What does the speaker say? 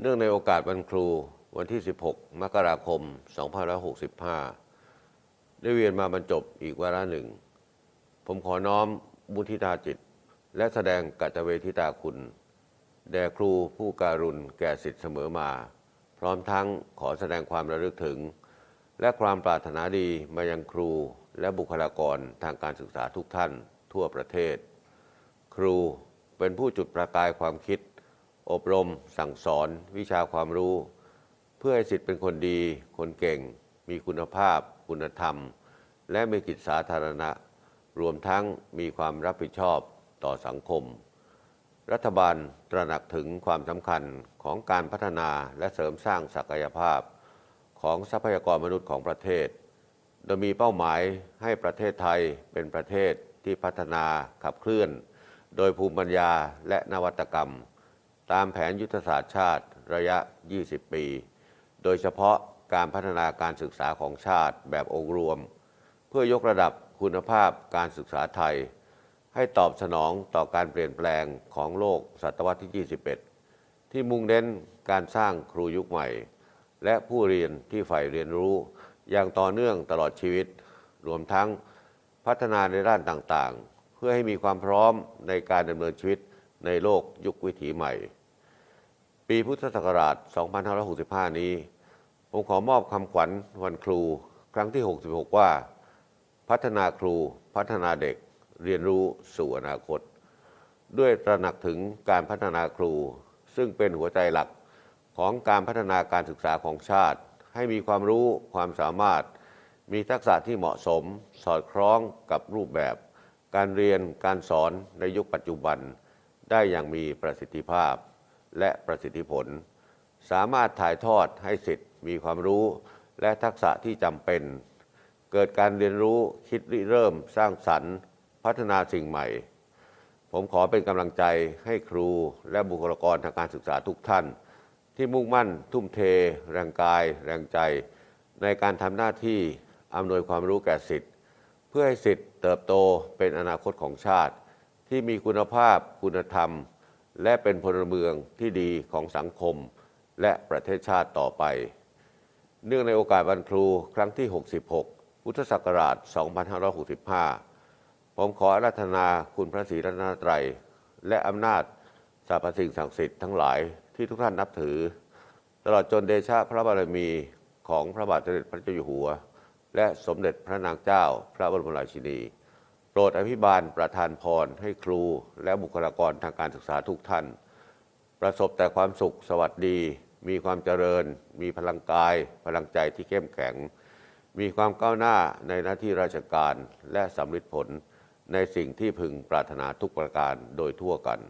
เนื่องในโอกาสวันครูวันที่ 16 มกราคม 2565 ได้เวียนมาบรรจบอีกวาระหนึ่ง ผมขอน้อมมุทิตาจิต และแสดงกัตเวทิตาคุณ แด่ครูผู้การุณแก่สิทธิ์เสมอมา พร้อมทั้งขอแสดงความระลึกถึง และความปรารถนาดีมายังครูและบุคลากรทางการศึกษาทุกท่านทั่วประเทศ ครูเป็นผู้จุดประกายความคิด อบรม สั่งสอน วิชาความรู้ เพื่อให้สิทธิ์เป็นคนดี คนเก่ง มีคุณภาพ คุณธรรม และมีจิตสาธารณะ รวมทั้งมีความรับผิดชอบต่อสังคม รัฐบาลตระหนักถึงความสำคัญของการพัฒนาและเสริมสร้างศักยภาพ ของทรัพยากรมนุษย์ของประเทศ โดยมีเป้าหมายให้ประเทศไทยเป็นประเทศที่พัฒนาขับเคลื่อน โดยภูมิปัญญาและนวัตกรรม ตามแผนยุทธศาสตร์ชาติระยะ 20 ปี โดยเฉพาะการพัฒนาการศึกษาของชาติแบบองค์รวม เพื่อยกระดับคุณภาพการศึกษาไทย ให้ตอบสนองต่อการเปลี่ยนแปลงของโลกศตวรรษที่ 21 ที่มุ่งเน้นการสร้างครูยุคใหม่ และผู้เรียนที่ใฝ่เรียนรู้ อย่างต่อเนื่องตลอดชีวิต รวมทั้งพัฒนาในด้านต่างๆ เพื่อให้มีความพร้อมในการดำเนินชีวิต ในโลกยุควิถีใหม่ ปีพุทธศักราช 2565 นี้ ผมขอมอบคำขวัญวันครู ครั้งที่ 66 ว่า พัฒนาครู พัฒนาเด็ก เรียนรู้สู่อนาคต ด้วยตระหนักถึงการพัฒนาครู ซึ่งเป็นหัวใจหลักของการพัฒนาการศึกษาของชาติ ให้มีความรู้ความสามารถ มีทักษะที่เหมาะสม สอดคล้องกับรูปแบบ การเรียนการสอนในยุคปัจจุบัน ได้อย่างมีประสิทธิภาพและประสิทธิผล สามารถถ่ายทอดให้สิทธิ์มีความรู้และทักษะที่จำเป็น เกิดการเรียนรู้คิดริเริ่มสร้างสรรค์ พัฒนาสิ่งใหม่ ผมขอเป็นกำลังใจให้ครูและบุคลากรทางการศึกษาทุกท่าน ที่มุ่งมั่นทุ่มเท แรงกาย แรงใจ ในการทำหน้าที่อำนวยความรู้แก่สิทธิ์ เพื่อให้สิทธิ์เติบโตเป็นอนาคตของชาติ ที่มีคุณภาพคุณธรรม และเป็นพลเมืองที่ดีของสังคมและประเทศชาติต่อไป เนื่องในโอกาสวันครูครั้งที่ 66 พุทธศักราช 2565 ผมขออาราธนาคุณพระศรีรัตนตรัย และอำนาจสรรพสิ่งศักดิ์สิทธิ์ทั้งหลายที่ทุกท่านนับถือ ตลอดจนเดชะพระบารมีของพระบาทสมเด็จพระเจ้าอยู่หัว และสมเด็จพระนางเจ้า พระบรมราชินี โปรดอภิบาลประทานพรให้ครูและบุคลากรทางการศึกษาทุกท่าน ประสบแต่ความสุขสวัสดี มีความเจริญ มีพลังกาย พลังใจที่เข้มแข็ง มีความก้าวหน้าในหน้าที่ราชการและสำลิดผลในสิ่งที่พึงปรารถนาทุกประการโดยทั่วกัน